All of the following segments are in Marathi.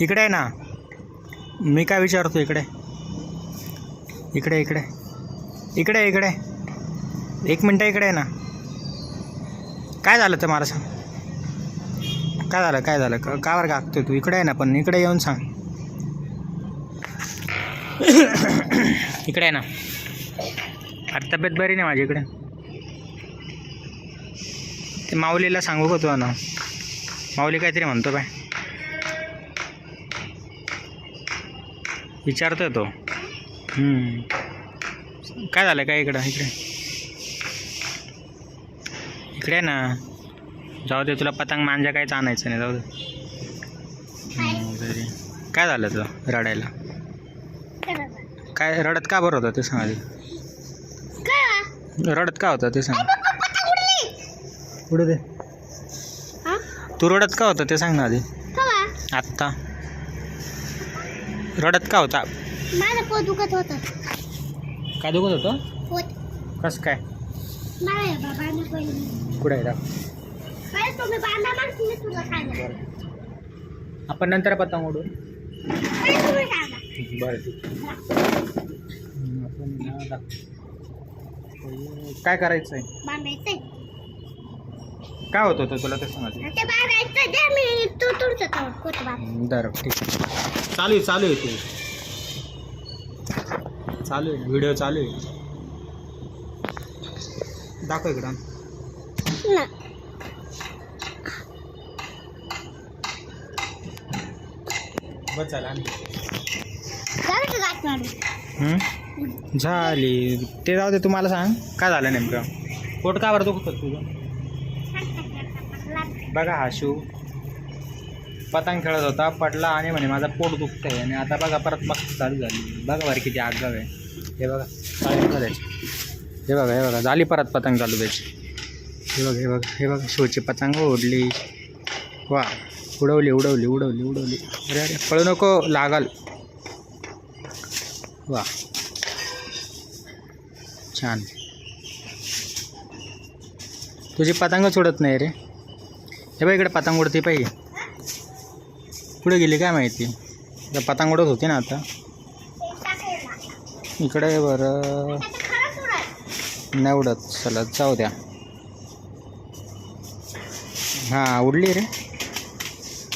इकडे आहे ना. मी काय विचारतो इकडे? इकडे इकडे. इकडे इकडे. एक मिनटं इकडे आहे ना. काय झालं तर मला सांग. काय झालं काय झालं? का बरं गागतोय तू? इकडे आहे ना पण इकडे येऊन सांग. इकडे आहे ना. अरे तब्येत बरी नाही माझी इकडे. ते माऊलीला सांगू का तू ना माऊली काहीतरी म्हणतो बाय. विचारतोय तो. हम्म. काय झालं काय इकडं? इकडे. इकडे ना. जाऊ दे तुला पतंग मांजा काहीच आणायचं नाही. जाऊ दे. काय झालं तुला रडायला? काय रडत का बरं होतं ते सांग आधी. रडत का होतं ते सांग. पुढे दे. तू रडत का होतं ते सांग ना आधी. आत्ता. रडत का होता? माझं पोट दुखत होतं. काय दुखत होतं? पोट. कसं काय? मला बाबांना पहिले कुठे आहे दाख. काय तुम्ही बांधा तुला आपण नंतर पतंग उडू काय तुम्ही बरं. ठीक हम्म, आपण ना दाख. काय करायचं आहे बांधायचंय. काय होत होतं तुला ते सांग आधी. ते बांधायचं द्या मी तू तुमचं पोट बांध बरं ठीक आहे. चालू आहे चालू आहे ते. चालू आहे व्हिडिओ चालू आहे. दाखव इकडं. ना. बस झाला झालं का गाठ मारून झाली. ते जाऊ दे तुम्हाला सांग. काय झालं नेमकं? पोट का बरं दुखत तुझं? बघा हा शिव पतंग खेळत होता पडला आणि म्हणे माझा पोट दुखतंय. आणि आता बघा परत मग चालू झाली. बघा बरं किती आगाव आहे. हे बघा त्याची हे बघा हे बघा झाली परत पतंग चालू त्याची. हे बघा हे बघा हे बघा शिवची पतंग उडली. वा उडवली उडवली उडवली उडवली. अरे अरे पळू नको लागल. वा. छान. तुझी पतंगच उडत नाही रे. हे बघ इकडे पतंग उडते पाहिजे. कुठे गेली काय माहिती? इकडे पतंग उडत होती ना आता. इकडे बरं. नाही उडत. चला जाऊ द्या. हां उडली रे.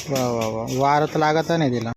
वा वा वा. वार तर लागत नाही तिला.